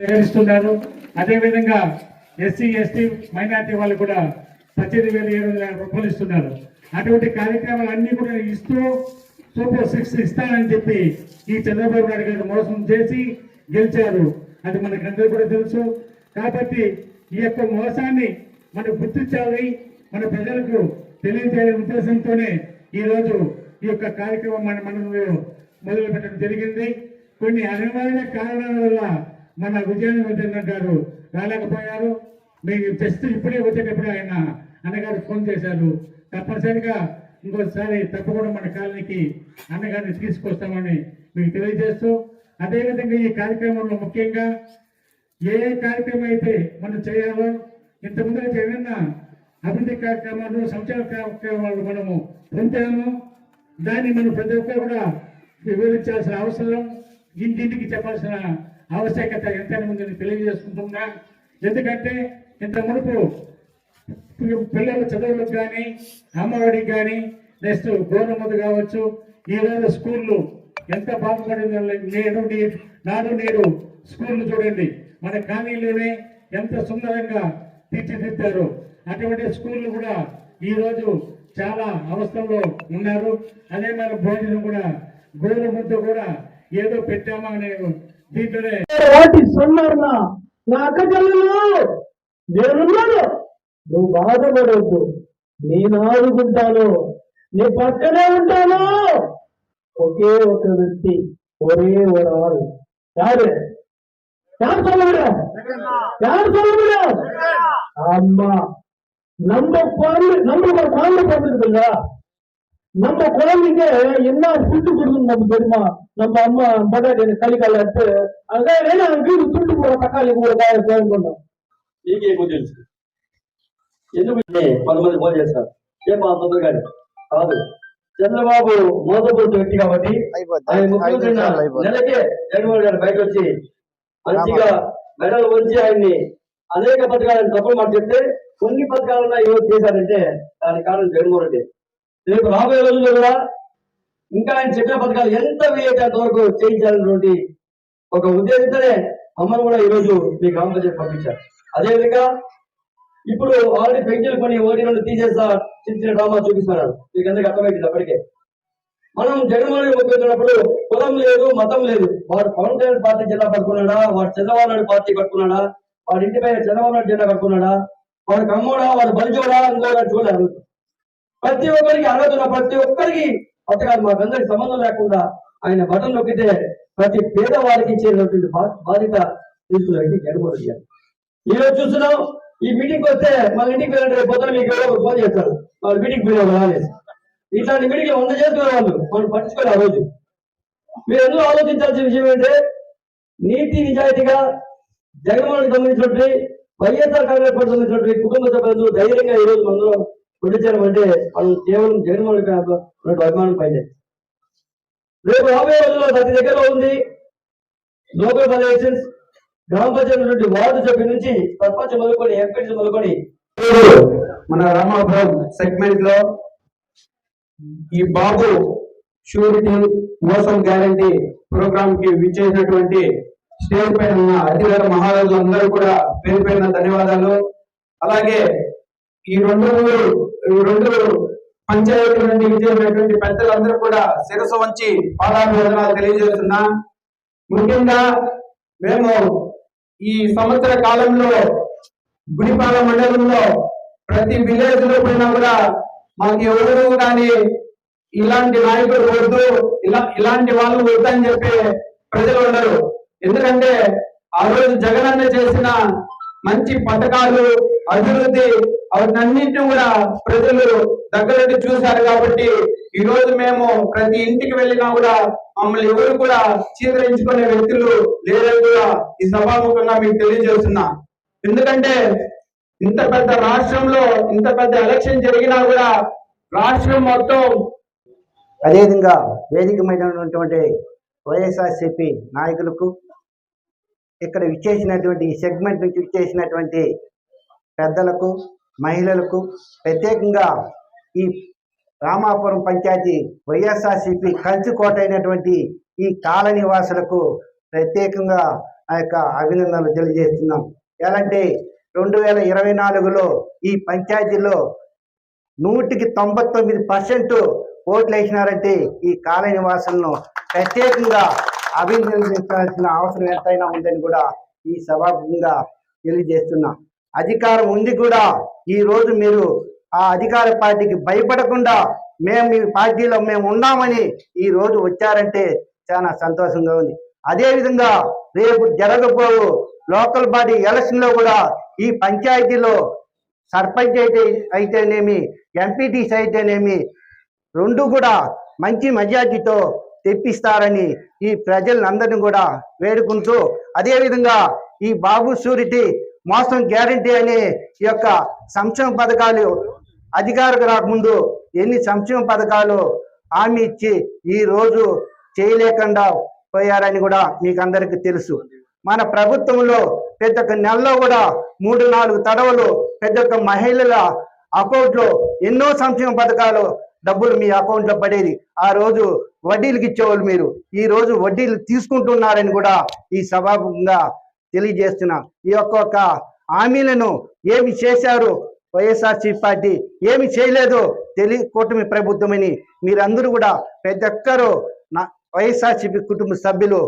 సేకరిస్తున్నారు అదేవిధంగా SC ST minority వాళ్ళు కూడా పద్దెనిమిది వేల ఏడు వందల రూపాయలు ఇస్తున్నారు. అటువంటి కార్యక్రమాలు అన్ని కూడా ఇస్తూ సూపర్ సిక్స్ ఇస్తానని చెప్పి ఈ చంద్రబాబు నాయుడు గారు మోసం చేసి గెలిచారు. అది మనకందరూ కూడా తెలుసు. కాబట్టి ఈ యొక్క మోసాన్ని మనం గుర్తించాలి. మన ప్రజలకు తెలియజేయాలనే ఉద్దేశంతోనే ఈ రోజు ఈ యొక్క కార్యక్రమం మన మనలో మొదలుపెట్టడం జరిగింది. కొన్ని అనివార్య కారణాల వల్ల మన విజయవర్ధన్ గారు రాలేకపోయారు. మీకు జస్ట్ ఇప్పుడే వచ్చేటప్పుడు ఆయన అన్నగారు ఫోన్ చేశారు. తప్పనిసరిగా ఇంకోసారి తప్పకుండా మన కాలనీకి అన్నగారిని తీసుకొస్తామని మీకు తెలియజేస్తూ అదేవిధంగా ఈ కార్యక్రమంలో ముఖ్యంగా ఏ కార్యక్రమం అయితే మనం చేయాలో ఇంతకుముందు ఏమైనా అభివృద్ధి కార్యక్రమాలు సంక్షేమ కార్యక్రమాలు మనము పొందాము దాన్ని మనం ప్రతి ఒక్కరు కూడా వివరించాల్సిన అవసరం ఇంటింటికి చెప్పాల్సిన ఆవశ్యకత ఎంతైనా ఉందని తెలియజేసుకుంటున్నా. ఎందుకంటే ఇంత మునుపు పిల్లల చదువులకు కానీ అమ్మఒడికి కానీ నెక్స్ట్ గోధుమది కావచ్చు ఈ రోజు స్కూళ్ళు ఎంత బాగుపడిందో నేడు నీరు నాడు నేడు స్కూళ్ళు చూడండి. మన కాలనీలోనే ఎంత సుందరంగా తీర్చిదిద్దారు. అటువంటి స్కూళ్ళు కూడా ఈరోజు చాలా అవస్థల్లో ఉన్నారు. అదే మన భోజనం కూడా గోధుమ ముద్ద కూడా ఏదో పెట్టామా అనే వాటి సన్నారణ నా అక్క చెల్లెలు నేనున్నాను నువ్వు బాధపడవద్దు నేను ఆదుకుంటాను నీ పక్కనే ఉంటాను ఒకే ఒక వ్యక్తి ఒరే ఒరాలు యారు యారు సోదరుడు యారు సోదరుడు అమ్మ నంబర్ పాలు నంబర్ పాలు పండుగ நம்ம குழந்தைங்க என்ன ஃபுட்டு கொடுக்கணும் நமக்கு தெரியுமா நம்ம அம்மா பட்டாட்டி களிக்கால எடுத்து அதான் வேணா வீடு துண்டு போற தக்காளி கூட காய சேவம் பண்ணோம் నీకే ఎక్కువ తెలుసు ఎందుకు అంటే కొంతమంది ఫోన్ చేస్తారు ఏం మా తొందరగా కాదు చంద్రబాబు మోసపోతున్న వ్యక్తి కాబట్టి అయిపోద్ది. ఆయన ఐదు ముఖ్యమంత్రి అయిన నిమిషాల్లో అయిపోద్ది. నెలకే జగన్మోహన్ గారు బయట వచ్చి మంచిగా మెడలు వంచి ఆయన్ని అనేక పథకాలను తప్పులు మాట చెప్తే కొన్ని పథకాలను ఈరోజు చేశారంటే దానికి కారణం జగన్మోహన్ రెడ్డి రేపు రాబోయే రోజుల్లో కూడా ఇంకా ఆయన చెప్పిన పథకాలు ఎంత వీలైతే వరకు చేయించాలన్నటువంటి ఒక ఉద్దేశంతోనే అమ్మను కూడా ఈరోజు మీ గ్రామ పంపించారు. అదేవిధంగా ఇప్పుడు ఆల్రెడీ పెన్షన్ పని ఒకటి రెండు తీసేస్తా చిన్న చిన్న డ్రామా చూపిస్తున్నారు. మీకు అందరికి అర్థమైంది అప్పటికే. మనం జగన్మోహన్ రెడ్డి ఒప్పుకున్నప్పుడు కులం లేదు మతం లేదు. వాడు పవన్ కళ్యాణ్ పార్టీ జెండా పట్టుకున్నాడా? వాడు చంద్రబాబు నాయుడు పార్టీ కట్టుకున్నాడా? వాడి ఇంటి పైన చంద్రబాబు నాయుడు జెండా కట్టుకున్నాడా? వాడు కమ్మోడా? వాడు బలిజోడా? ఇంకోడా చూడాలి ప్రతి ఒక్కరికి అర్హత ఉన్న ప్రతి ఒక్కరికి పథకాలు మాకందరికి సంబంధం లేకుండా ఆయన బటన్ నొక్కితే ప్రతి పేదవారికి ఇచ్చేటటువంటి బాధ్యత తీసుకున్నట్టు జగన్మోహన్ రెడ్డి గారు. ఈ రోజు చూస్తున్నాం ఈ మీటింగ్ వస్తే మన ఇంటికి వెళ్ళండి రేపు పొద్దున మీకు ఎవరో ఫోన్ చేస్తారు. వాళ్ళు మీటింగ్ పోయినా రాలేదు. ఇట్లాంటి మీటింగ్ వంద చేస్తున్నారు వాళ్ళు వాళ్ళు పట్టించుకోరు ఆ రోజు. మీరు ఎందుకు ఆలోచించాల్సిన విషయం ఏంటంటే నీతి నిజాయితీగా జగన్మోహన్ సంబంధించినటువంటి వైఎస్ఆర్ కాంగ్రెస్ పార్టీ సంబంధించినటువంటి కుటుంబ సభ్యులు ధైర్యంగా ఈ రోజు మనలో అంటే వాళ్ళు కేవలం జగన్మోహన్ రెడ్డి గారి అభిమానం పైన. రేపు రాబోయే రోజుల్లో ప్రతి దగ్గర ఉంది లోకల్ బాడీ ఎలక్షన్స్ గ్రామ పంచాయతీ వార్డు సభ్యుల నుంచి సర్పంచ్ మొదలుకొని ఎంపీస్ మొదలుకొని మన రామాపురం సెగ్మెంట్లో ఈ బాబు షూరిటీ మోసం గ్యారంటీ ప్రోగ్రామ్కి విచ్చేసినటువంటి స్టేజ్ పైన ఉన్న అధికార మహారాజులు అందరూ కూడా పేరు పైన ధన్యవాదాలు. అలాగే ఈ రెండు ఈ రెండు పంచాయతీ నుండి విజయమైనటువంటి పెద్దలందరూ కూడా శిరసు వంచి పాదాభివందనాలు తెలియజేస్తున్నా. ముఖ్యంగా మేము ఈ సంవత్సర కాలంలో గుడిపాల మండలంలో ప్రతి విలేజ్లో పోయినా కూడా మాకు ఎవరు కానీ ఇలాంటి నాయకులు వద్దు ఇలా ఇలాంటి వాళ్ళు వద్దు అని చెప్పి ప్రజలు ఉండరు. ఎందుకంటే ఆ రోజు జగనన్న చేసిన మంచి పథకాలు అభివృద్ధి అవన్నింటినీ కూడా ప్రజలు దగ్గరుండి చూశారు కాబట్టి ఈ రోజు మేము ప్రతి ఇంటికి వెళ్ళినా కూడా మమ్మల్ని ఎవరు కూడా చీదరించుకునే వ్యక్తులు లేరని కూడా ఈ సభాముఖంగా మీకు తెలియజేస్తున్నా. ఎందుకంటే ఇంత పెద్ద రాష్ట్రంలో ఇంత పెద్ద ఎలక్షన్ జరిగినా కూడా రాష్ట్రం మొత్తం అదేవిధంగా వేదికమైనటువంటి వైఎస్ఆర్సిపి నాయకులకు ఇక్కడ విచ్చేసినటువంటి ఈ సెగ్మెంట్ నుంచి విచ్చేసినటువంటి పెద్దలకు మహిళలకు ప్రత్యేకంగా ఈ రామాపురం పంచాయతీ వైఎస్ఆర్సిపి కంచుకోట అయినటువంటి ఈ కాలనివాసులకు ప్రత్యేకంగా ఆ యొక్క అభినందనలు తెలియజేస్తున్నాం. ఎలాంటి రెండు వేల ఇరవై నాలుగులో ఈ పంచాయతీలో నూటికి తొంభై తొమ్మిది పర్సెంట్ ఓట్లు వేసినారంటే ఈ కాలనీ నివాసులను ప్రత్యేకంగా అభినందించాల్సిన అవసరం ఎంతైనా ఉందని కూడా ఈ సభాముఖంగా తెలియజేస్తున్నా. అధికారం ఉంది కూడా. ఈ రోజు మీరు ఆ అధికార పార్టీకి భయపడకుండా మేము మీ పార్టీలో మేము ఉన్నామని ఈ రోజు వచ్చారంటే చాలా సంతోషంగా ఉంది. అదేవిధంగా రేపు జరగబోవు లోకల్ బాడీ ఎలక్షన్లో కూడా ఈ పంచాయతీలో సర్పంచ్ అయితే అయితేనేమి ఎంపీటీస్ అయితేనేమి రెండు కూడా మంచి మెజార్టీతో తెప్పిస్తారని ఈ ప్రజలందరినీ కూడా వేడుకుంటూ అదేవిధంగా ఈ బాబు సూరిటీ మోసం గ్యారంటీ అనే ఈ యొక్క సంక్షేమ పథకాలు అధికారకు రాకముందు ఎన్ని సంక్షేమ పథకాలు హామీ ఇచ్చి ఈ రోజు చేయలేకుండా పోయారని కూడా మీకు అందరికీ తెలుసు. మన ప్రభుత్వంలో పెద్ద నెలలో కూడా మూడు నాలుగు తడవలు పెద్ద ఒక్క మహిళల అకౌంట్లో ఎన్నో సంక్షేమ పథకాలు డబ్బులు మీ అకౌంట్లో పడేది. ఆ రోజు వడ్డీలకు ఇచ్చేవాళ్ళు మీరు. ఈ రోజు వడ్డీలు తీసుకుంటున్నారని కూడా ఈ సభాముఖంగా తెలియజేస్తున్నాం. ఈ ఒక్కొక్క హామీలను ఏమి చేశారు వైఎస్ఆర్సీ పార్టీ? ఏమి చేయలేదు? తెలి కూటమి ప్రభుత్వమని మీరందరూ కూడా ప్రతి ఒక్కరూ నా వైఎస్ఆర్సీపీ కుటుంబ సభ్యులు